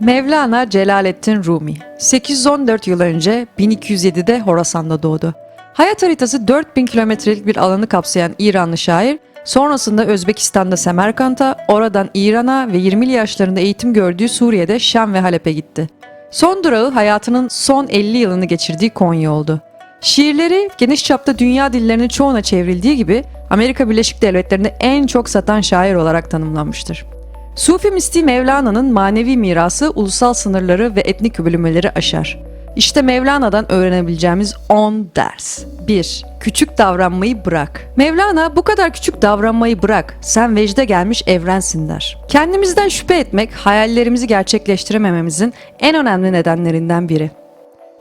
Mevlana Celaleddin Rumi 814 yıl önce 1207'de Horasan'da doğdu. Hayat haritası 4000 kilometrelik bir alanı kapsayan İranlı şair, sonrasında Özbekistan'da Semerkant'a, oradan İran'a ve 20'li yaşlarında eğitim gördüğü Suriye'de Şam ve Halep'e gitti. Son durağı hayatının son 50 yılını geçirdiği Konya oldu. Şiirleri geniş çapta dünya dillerinin çoğuna çevrildiği gibi Amerika Birleşik Devletleri'nde en çok satan şair olarak tanımlanmıştır. Sufi mistiği Mevlana'nın manevi mirası ulusal sınırları ve etnik bölünmeleri aşar. İşte Mevlana'dan öğrenebileceğimiz 10 ders. 1. Küçük davranmayı bırak. Mevlana bu kadar küçük davranmayı bırak. Sen vecde gelmiş evrensin der. Kendimizden şüphe etmek hayallerimizi gerçekleştiremememizin en önemli nedenlerinden biri.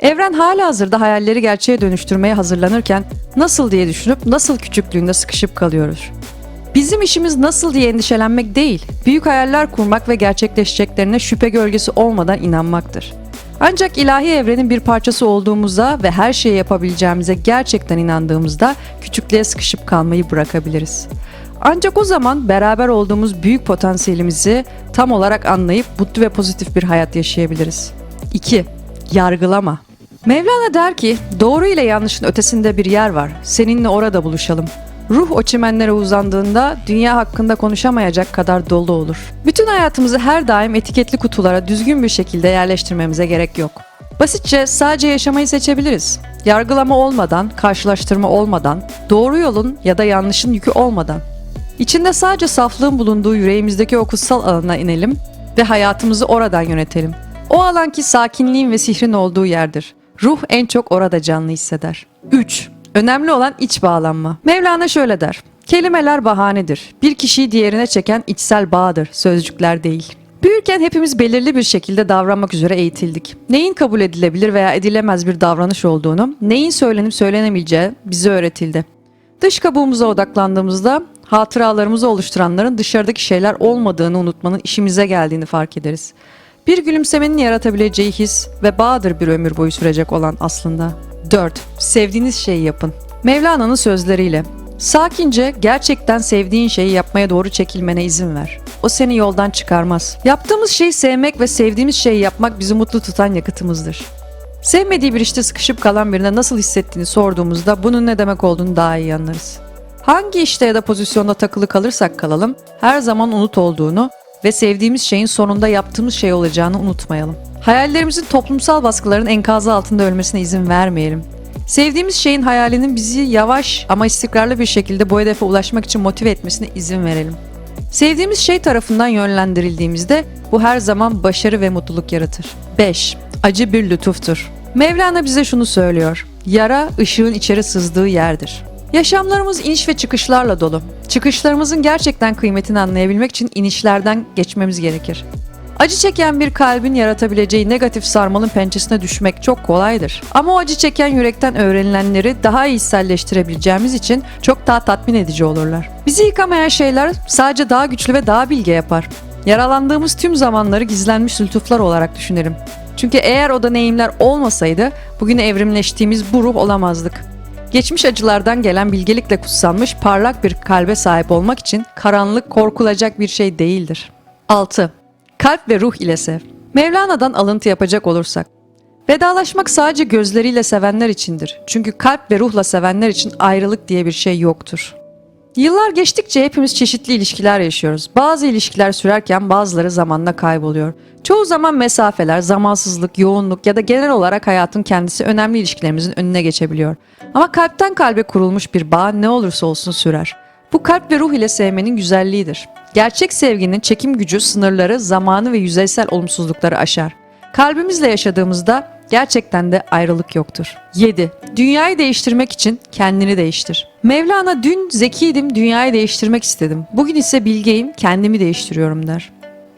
Evren hala hazırda hayalleri gerçeğe dönüştürmeye hazırlanırken nasıl diye düşünüp nasıl küçüklüğünde sıkışıp kalıyoruz. Bizim işimiz nasıl diye endişelenmek değil, büyük hayaller kurmak ve gerçekleşeceklerine şüphe gölgesi olmadan inanmaktır. Ancak ilahi evrenin bir parçası olduğumuzda ve her şeyi yapabileceğimize gerçekten inandığımızda küçüklüğe sıkışıp kalmayı bırakabiliriz. Ancak o zaman beraber olduğumuz büyük potansiyelimizi tam olarak anlayıp mutlu ve pozitif bir hayat yaşayabiliriz. 2. Yargılama. Mevlana der ki, doğru ile yanlışın ötesinde bir yer var. Seninle orada buluşalım. Ruh o çimenlere uzandığında dünya hakkında konuşamayacak kadar dolu olur. Bütün hayatımızı her daim etiketli kutulara düzgün bir şekilde yerleştirmemize gerek yok. Basitçe sadece yaşamayı seçebiliriz. Yargılama olmadan, karşılaştırma olmadan, doğru yolun ya da yanlışın yükü olmadan. İçinde sadece saflığın bulunduğu yüreğimizdeki o kutsal alana inelim ve hayatımızı oradan yönetelim. O alan ki sakinliğin ve sihrin olduğu yerdir. Ruh en çok orada canlı hisseder. 3. Önemli olan iç bağlanma. Mevlana şöyle der. Kelimeler bahanedir. Bir kişiyi diğerine çeken içsel bağdır, sözcükler değil. Büyürken hepimiz belirli bir şekilde davranmak üzere eğitildik. Neyin kabul edilebilir veya edilemez bir davranış olduğunu, neyin söylenip söylenemeyeceği bize öğretildi. Dış kabuğumuza odaklandığımızda hatıralarımızı oluşturanların dışarıdaki şeyler olmadığını unutmanın işimize geldiğini fark ederiz. Bir gülümsemenin yaratabileceği his ve bağdır bir ömür boyu sürecek olan aslında. 4. Sevdiğiniz şeyi yapın. Mevlana'nın sözleriyle Sakince gerçekten sevdiğin şeyi yapmaya doğru çekilmene izin ver. O seni yoldan çıkarmaz. Yaptığımız şeyi sevmek ve sevdiğimiz şeyi yapmak bizi mutlu tutan yakıtımızdır. Sevmediği bir işte sıkışıp kalan birine nasıl hissettiğini sorduğumuzda bunun ne demek olduğunu daha iyi anlarız. Hangi işte ya da pozisyonda takılı kalırsak kalalım her zaman unut olduğunu ve sevdiğimiz şeyin sonunda yaptığımız şey olacağını unutmayalım. Hayallerimizin toplumsal baskıların enkazı altında ölmesine izin vermeyelim. Sevdiğimiz şeyin hayalinin bizi yavaş ama istikrarlı bir şekilde bu hedefe ulaşmak için motive etmesine izin verelim. Sevdiğimiz şey tarafından yönlendirildiğimizde bu her zaman başarı ve mutluluk yaratır. 5. Acı bir lütuftur. Mevlana bize şunu söylüyor. Yara ışığın içeri sızdığı yerdir. Yaşamlarımız iniş ve çıkışlarla dolu. Çıkışlarımızın gerçekten kıymetini anlayabilmek için inişlerden geçmemiz gerekir. Acı çeken bir kalbin yaratabileceği negatif sarmalın pençesine düşmek çok kolaydır. Ama o acı çeken yürekten öğrenilenleri daha iyi içselleştirebileceğimiz için çok daha tatmin edici olurlar. Bizi yıkamayan şeyler sadece daha güçlü ve daha bilge yapar. Yaralandığımız tüm zamanları gizlenmiş lütuflar olarak düşünelim. Çünkü eğer o deneyimler olmasaydı bugün evrimleştiğimiz bu ruh olamazdık. Geçmiş acılardan gelen bilgelikle kutsanmış parlak bir kalbe sahip olmak için karanlık korkulacak bir şey değildir. 6. Kalp ve ruh ile sev. Mevlana'dan alıntı yapacak olursak. Vedalaşmak sadece gözleriyle sevenler içindir. Çünkü kalp ve ruhla sevenler için ayrılık diye bir şey yoktur. Yıllar geçtikçe hepimiz çeşitli ilişkiler yaşıyoruz. Bazı ilişkiler sürerken bazıları zamanla kayboluyor. Çoğu zaman mesafeler, zamansızlık, yoğunluk ya da genel olarak hayatın kendisi önemli ilişkilerimizin önüne geçebiliyor. Ama kalpten kalbe kurulmuş bir bağ ne olursa olsun sürer. Bu kalp ve ruh ile sevmenin güzelliğidir. Gerçek sevginin çekim gücü sınırları, zamanı ve yüzeysel olumsuzlukları aşar. Kalbimizle yaşadığımızda gerçekten de ayrılık yoktur. 7. Dünyayı değiştirmek için kendini değiştir. Mevlana dün zekiydim, dünyayı değiştirmek istedim. Bugün ise bilgeyim, kendimi değiştiriyorum der.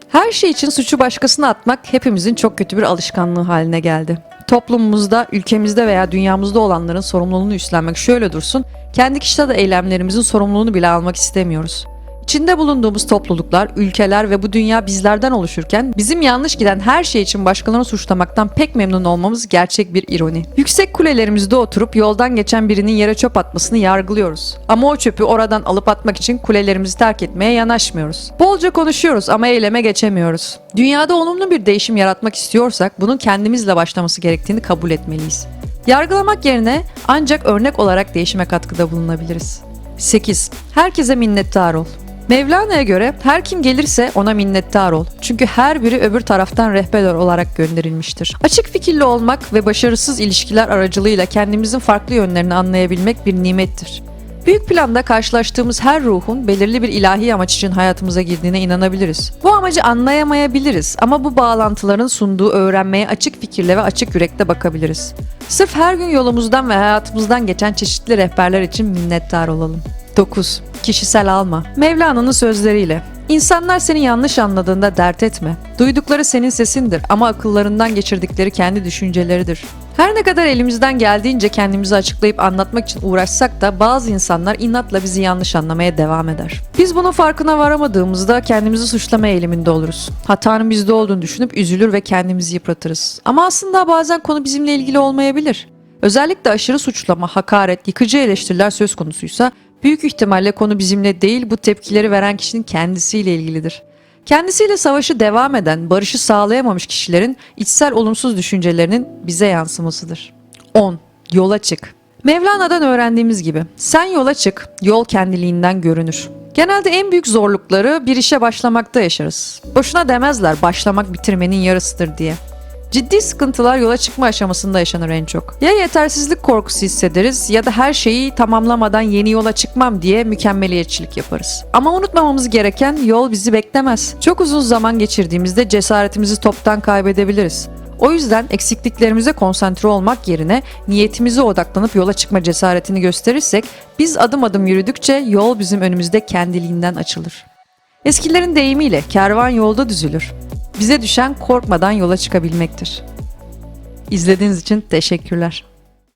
Her şey için suçu başkasına atmak hepimizin çok kötü bir alışkanlığı haline geldi. Toplumumuzda, ülkemizde veya dünyamızda olanların sorumluluğunu üstlenmek şöyle dursun, kendi kişisel eylemlerimizin sorumluluğunu bile almak istemiyoruz. İçinde bulunduğumuz topluluklar, ülkeler ve bu dünya bizlerden oluşurken bizim yanlış giden her şey için başkalarını suçlamaktan pek memnun olmamız gerçek bir ironi. Yüksek kulelerimizde oturup yoldan geçen birinin yere çöp atmasını yargılıyoruz. Ama o çöpü oradan alıp atmak için kulelerimizi terk etmeye yanaşmıyoruz. Bolca konuşuyoruz ama eyleme geçemiyoruz. Dünyada olumlu bir değişim yaratmak istiyorsak bunun kendimizle başlaması gerektiğini kabul etmeliyiz. Yargılamak yerine ancak örnek olarak değişime katkıda bulunabiliriz. 8. Herkese minnettar ol. Mevlana'ya göre her kim gelirse ona minnettar ol. Çünkü her biri öbür taraftan rehber olarak gönderilmiştir. Açık fikirli olmak ve başarısız ilişkiler aracılığıyla kendimizin farklı yönlerini anlayabilmek bir nimettir. Büyük planda karşılaştığımız her ruhun belirli bir ilahi amaç için hayatımıza girdiğine inanabiliriz. Bu amacı anlayamayabiliriz ama bu bağlantıların sunduğu öğrenmeye açık fikirle ve açık yürekle bakabiliriz. Sırf her gün yolumuzdan ve hayatımızdan geçen çeşitli rehberler için minnettar olalım. 9. Kişisel alma. Mevlana'nın sözleriyle. İnsanlar seni yanlış anladığında dert etme. Duydukları senin sesindir ama akıllarından geçirdikleri kendi düşünceleridir. Her ne kadar elimizden geldiğince kendimizi açıklayıp anlatmak için uğraşsak da bazı insanlar inatla bizi yanlış anlamaya devam eder. Biz bunun farkına varamadığımızda kendimizi suçlama eğiliminde oluruz. Hatanın bizde olduğunu düşünüp üzülür ve kendimizi yıpratırız. Ama aslında bazen konu bizimle ilgili olmayabilir. Özellikle aşırı suçlama, hakaret, yıkıcı eleştiriler söz konusuysa büyük ihtimalle konu bizimle değil bu tepkileri veren kişinin kendisiyle ilgilidir. Kendisiyle savaşı devam eden, barışı sağlayamamış kişilerin içsel olumsuz düşüncelerinin bize yansımasıdır. 10. Yola çık. Mevlana'dan öğrendiğimiz gibi sen yola çık, yol kendiliğinden görünür. Genelde en büyük zorlukları bir işe başlamakta yaşarız. Boşuna demezler başlamak bitirmenin yarısıdır diye. Ciddi sıkıntılar yola çıkma aşamasında yaşanır en çok. Ya yetersizlik korkusu hissederiz ya da her şeyi tamamlamadan yeni yola çıkmam diye mükemmeliyetçilik yaparız. Ama unutmamamız gereken yol bizi beklemez. Çok uzun zaman geçirdiğimizde cesaretimizi toptan kaybedebiliriz. O yüzden eksikliklerimize konsantre olmak yerine niyetimize odaklanıp yola çıkma cesaretini gösterirsek biz adım adım yürüdükçe yol bizim önümüzde kendiliğinden açılır. Eskilerin deyimiyle kervan yolda düzülür. Bize düşen korkmadan yola çıkabilmektir. İzlediğiniz için teşekkürler.